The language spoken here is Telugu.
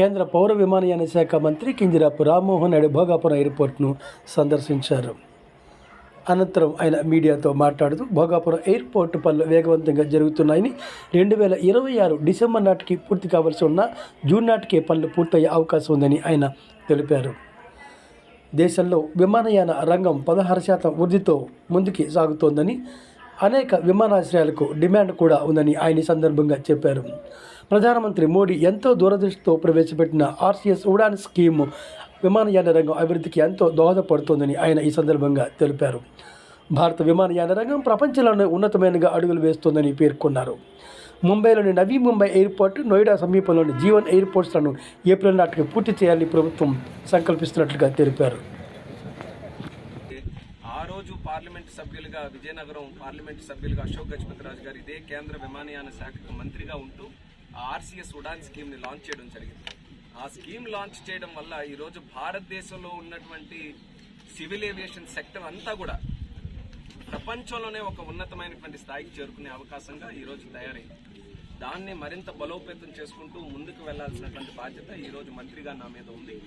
కేంద్ర పౌర విమానయాన శాఖ మంత్రి కింజరాపు రామ్మోహన్ నాయుడు భోగాపురం ఎయిర్పోర్ట్ను సందర్శించారు. అనంతరం ఆయన మీడియాతో మాట్లాడుతూ భోగాపురం ఎయిర్పోర్ట్ పనులు వేగవంతంగా జరుగుతున్నాయని రెండు వేల ఇరవై ఆరు డిసెంబర్ నాటికి పూర్తి కావాల్సి ఉన్న జూన్ నాటికే పనులు పూర్తయ్యే అవకాశం ఉందని ఆయన తెలిపారు. దేశంలో విమానయాన రంగం పదహారు శాతం వృద్ధితో ముందుకి సాగుతోందని అనేక విమానాశ్రయాలకు డిమాండ్ కూడా ఉందని ఆయన ఈ సందర్భంగా చెప్పారు. ప్రధానమంత్రి మోడీ ఎంతో దూరదృష్టితో ప్రవేశపెట్టిన ఆర్సీఎస్ ఉడాన్ స్కీమ్ విమానయాన రంగం అభివృద్ధికి ఎంతో దోహదపడుతోందని ఆయన ఈ సందర్భంగా తెలిపారు. భారత విమానయాన రంగం ప్రపంచంలోనే ఉన్నతమైనగా అడుగులు వేస్తోందని పేర్కొన్నారు. ముంబైలోని నవీ ముంబై ఎయిర్పోర్ట్ నోయిడా సమీపంలోని జీవన్ ఎయిర్పోర్ట్స్లను ఏప్రిల్ నాటికి పూర్తి చేయాలని ప్రభుత్వం సంకల్పిస్తున్నట్లుగా తెలిపారు. ఈరోజు రోజు సభ్యులుగా విజయనగరం పార్లమెంటు సభ్యులుగా అశోక్ గజపతి రాజు గారు ఇదే కేంద్ర విమానయాన శాఖకు మంత్రిగా ఉంటూ ఆ ఆర్సీఎస్ ఉడాన్ స్కీమ్ని లాంచ్ చేయడం జరిగింది. ఆ స్కీమ్ లాంచ్ చేయడం వల్ల ఈరోజు భారతదేశంలో ఉన్నటువంటి సివిల్ ఏవియేషన్ సెక్టర్ అంతా కూడా ప్రపంచంలోనే ఒక ఉన్నతమైనటువంటి స్థాయికి చేరుకునే అవకాశంగా ఈరోజు తయారైంది. దాన్ని మరింత బలోపేతం చేసుకుంటూ ముందుకు వెళ్ళాల్సినటువంటి బాధ్యత ఈరోజు మంత్రిగా నా మీద ఉంది.